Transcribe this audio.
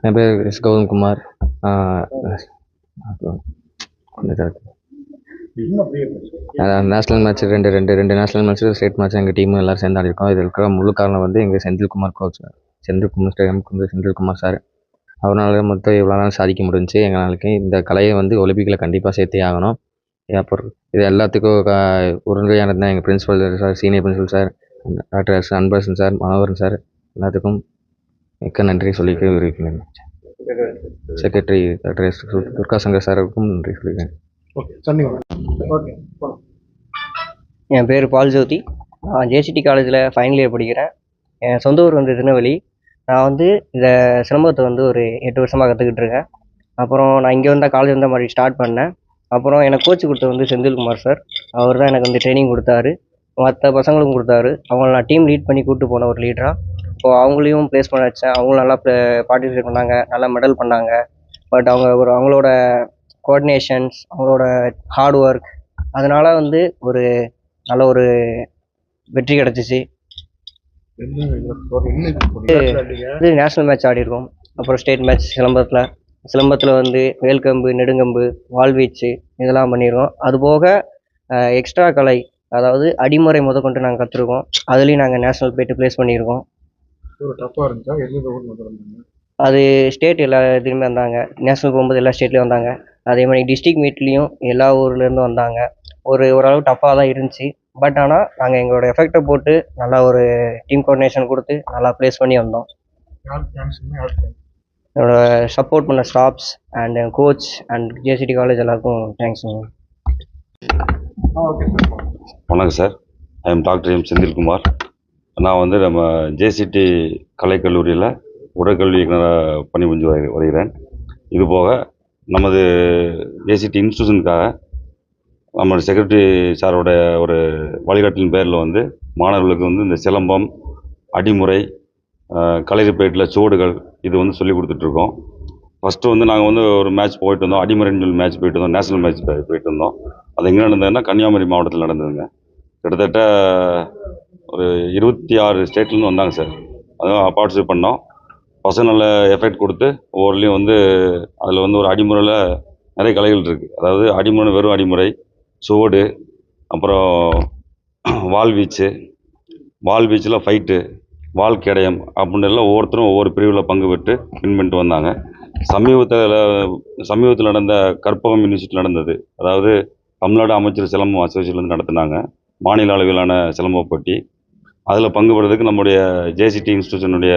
என் பேர் S கௌதம்குமார். National match ரெண்டு ரெண்டு ரெண்டு நேஷ்னல் மேட்ச் ஸ்டேட் மேட்ச் எங்கள் டீம் எல்லோரும் சேர்ந்து ஆடிருக்கோம். இது இருக்கிற முழு காரணம் வந்து எங்கள் செந்தில்குமார் கோச் செந்தில்குமார் ஸ்டேடியம்க்கு வந்து செந்தில்குமார் சார் அவரால் மொத்தம் இவ்வளோ நாள் சாதிக்க முடிஞ்சு எங்களுக்கு இந்த கலையை வந்து ஒலிம்பிக்கில் கண்டிப்பாக சேர்த்தே ஆகணும். அப்புறம் இது எல்லாத்துக்கும் க- தான் எங்கள் principal sir senior principal sir doctor Anbarasan sir Manoharan sir எல்லாத்துக்கும் மிக்க நன்றி சொல்லிக்க விரும்புகிறேன் secretary doctor S Durga Shankar சாருக்கும் நன்றி சொல்லிக்கிறேன். ஓகே சொன்னீங்க ஓகே என் பேர் பால் ஜோதி. நான் ஜேசிடி காலேஜில் ஃபைனல் இயர் படிக்கிறேன். என் சொந்த ஊர் வந்து திருநெல்வேலி. நான் வந்து இந்த சிலம்பத்தை வந்து ஒரு எட்டு வருஷமாக கற்றுக்கிட்டு இருக்கேன். அப்புறம் நான் இங்கே வந்தால் காலேஜ் வந்தால் மாதிரி ஸ்டார்ட் பண்ணேன். அப்புறம் எனக்கு கோச் கொடுத்தது வந்து செந்தில்குமார் சார் அவர் தான் எனக்கு வந்து ட்ரைனிங் கொடுத்தாரு. மற்ற பசங்களுக்கும் கொடுத்தாரு. அவங்கள நான் டீம் லீட் பண்ணி கூப்பிட்டு போன ஒரு லீடராக ஸோ அவங்களையும் ப்ளேஸ் பண்ண வச்சேன். அவங்களும் நல்லா பார்ட்டிசிபேட் பண்ணாங்க. நல்லா மெடல் பண்ணாங்க. பட் அவங்க ஒரு அவங்களோட கோஆர்டினேஷன்ஸ் அவங்களோட ஹார்ட் ஒர்க் அதனால் வந்து ஒரு நல்ல ஒரு வெற்றி கிடச்சிச்சு. இது நேஷ்னல் மேட்ச் ஆடிருக்கோம். அப்புறம் ஸ்டேட் மேட்ச் சிலம்பத்தில். சிலம்பத்தில் வந்து வேல்கம்பு நெடுங்கம்பு வாள்வீச்சு இதெல்லாம் பண்ணியிருக்கோம் அதுபோக எக்ஸ்ட்ரா கலை அதாவது அடிமுறை முதற்கொண்டு நாங்கள் கற்றுருக்கோம் அதுலேயும் நாங்கள் நேஷ்னல் போயிட்டு ப்ளேஸ் பண்ணியிருக்கோம் ஒரு டஃப்பாக இருந்துச்சா? எந்த ஊர் மட்டும் இருந்தாங்க அது ஸ்டேட் எல்லா இதுலேயுமே வந்தாங்க. நேஷ்னல் போகும்போது எல்லா ஸ்டேட்லேயும் வந்தாங்க. அதே மாதிரி டிஸ்ட்ரிக்ட் மீட்லேயும் எல்லா ஊர்லேருந்தும் வந்தாங்க. ஒரு ஓரளவு டஃப்பாக தான் இருந்துச்சு. பட் ஆனால் நாங்கள் எங்களோட எஃபெக்டை போட்டு நல்லா ஒரு டீம் கோஆர்டினேஷன் கொடுத்து நல்லா ப்ளேஸ் பண்ணி வந்தோம். என்னோட சப்போர்ட் பண்ண staffs and coach and JCT college எல்லாருக்கும் தேங்க்ஸ் ஆ ஓகே சார் வணக்கம் sir I am doctor M Senthilkumar. நான் வந்து நம்ம ஜேசிடி கலைக்கல்லூரியில் உடற்கல்வி இயக்குனராக பணிபுரிஞ்சு வரு- வருகிறேன். இது போக நமது ஜேசிடி இன்ஸ்டியூஷனுக்காக நம்ம செக்ரட்டரி சாரோட ஒரு வழிகாட்டின் பேரில் வந்து மாணவர்களுக்கு வந்து இந்த சிலம்பம் அடிமுறை கலைப்பேட்டில் சுவடுகள் இது வந்து சொல்லி கொடுத்துட்ருக்கோம் ஃபஸ்ட்டு வந்து நாங்கள் வந்து ஒரு மேட்ச் போயிட்டு வந்தோம். அடிமுறைன்னு சொல்லி மேட்ச் போயிட்டு வந்தோம். நேஷனல் மேட்ச் போயிட்டு வந்தோம். அது எங்கே நடந்ததுன்னா கன்னியாகுமரி மாவட்டத்தில் நடந்ததுங்க. கிட்டத்தட்ட இருபத்தி ஆறு ஸ்டேட்லேருந்து வந்தாங்க சார் அதுவும் பார்ட்டிசிபேட் பண்ணோம். பசங்க நல்ல எஃபெக்ட் கொடுத்து ஒவ்வொருலையும் வந்து அதில் வந்து ஒரு அடிமுறையில் நிறைய கலைகள் இருக்குது அதாவது அடிமுறை வெறும் அடிமுறை சுவடு அப்புறம் வால் வீச்சு வால் வீச்சில் ஃபைட்டு வால் கேடயம் அப்படின்னு எல்லாம் ஒவ்வொருத்தரும் ஒவ்வொரு பிரிவில் பங்கு பெற்று வின் பண்ணிட்டு வந்தாங்க. சமீபத்தில் சமீபத்தில் நடந்த கற்பகம் யூனிவர்சிட்டியில் நடந்தது. அதாவது தமிழ்நாடு அமைச்சர் சிலம்பம் அசோசியேஷன்லேருந்து நடத்துனாங்க. மாநில அளவிலான சிலம்ப போட்டி. அதில் பங்கு பெறதுக்கு நம்முடைய ஜேசிடி இன்ஸ்டியூஷனுடைய